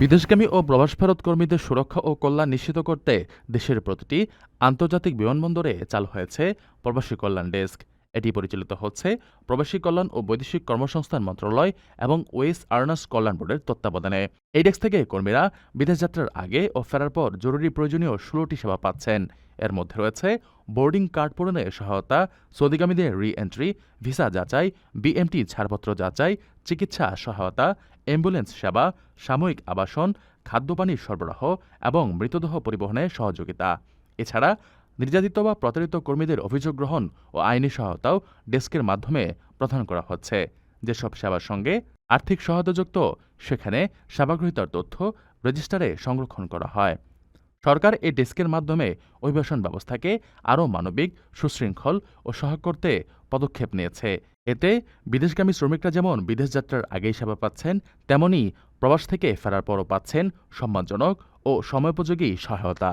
বিদেশগামী ও প্রবাস ফেরত কর্মীদের সুরক্ষা ও কল্যাণ নিশ্চিত করতে দেশের প্রতিটি আন্তর্জাতিক বিমানবন্দরে চালু হয়েছে প্রবাসী কল্যাণ ডেস্ক। এটি পরিচালিত হচ্ছে প্রবাসী কল্যাণ ও বৈদেশিক কর্মসংস্থান মন্ত্রণালয় এবং ওয়েস আর্নার্স কল্যাণ বোর্ডের তত্ত্বাবধানে। এই ডেস্ক থেকে কর্মীরা বিদেশ যাত্রার আগে ও ফেরার পর জরুরি প্রয়োজনীয় ষোলোটি সেবা পাচ্ছেন। এর মধ্যে রয়েছে বোর্ডিং কার্ড পূরণে সহায়তা, সৌদিগামীদের রি এন্ট্রি ভিসা যাচাই, বিএমটি ছাড়পত্র যাচাই চিকিৎসা সহায়তা, অ্যাম্বুলেন্স সেবা, সাময়িক আবাসন, খাদ্যপানির সরবরাহ এবং মৃতদেহ পরিবহনে সহযোগিতা। এছাড়া নির্যাতিত বা প্রতারিত কর্মীদের অভিযোগ গ্রহণ ও আইনি সহায়তাও ডেস্কের মাধ্যমে প্রদান করা হচ্ছে। যেসব সেবার সঙ্গে আর্থিক সহায়তাযুক্ত, সেখানে সেবাগ্রহীতার তথ্য রেজিস্টারে সংরক্ষণ করা হয়। সরকার এই ডেস্কের মাধ্যমে অভিবাসন ব্যবস্থাকে আরও মানবিক, সুশৃঙ্খল ও সহায়ক করতে পদক্ষেপ নিয়েছে। এতে বিদেশগামী শ্রমিকরা যেমন বিদেশ যাত্রার আগেই সেবা পাচ্ছেন, তেমনি প্রবাস থেকে ফেরার পরও পাচ্ছেন সম্মানজনক ও সময়োপযোগী সহায়তা।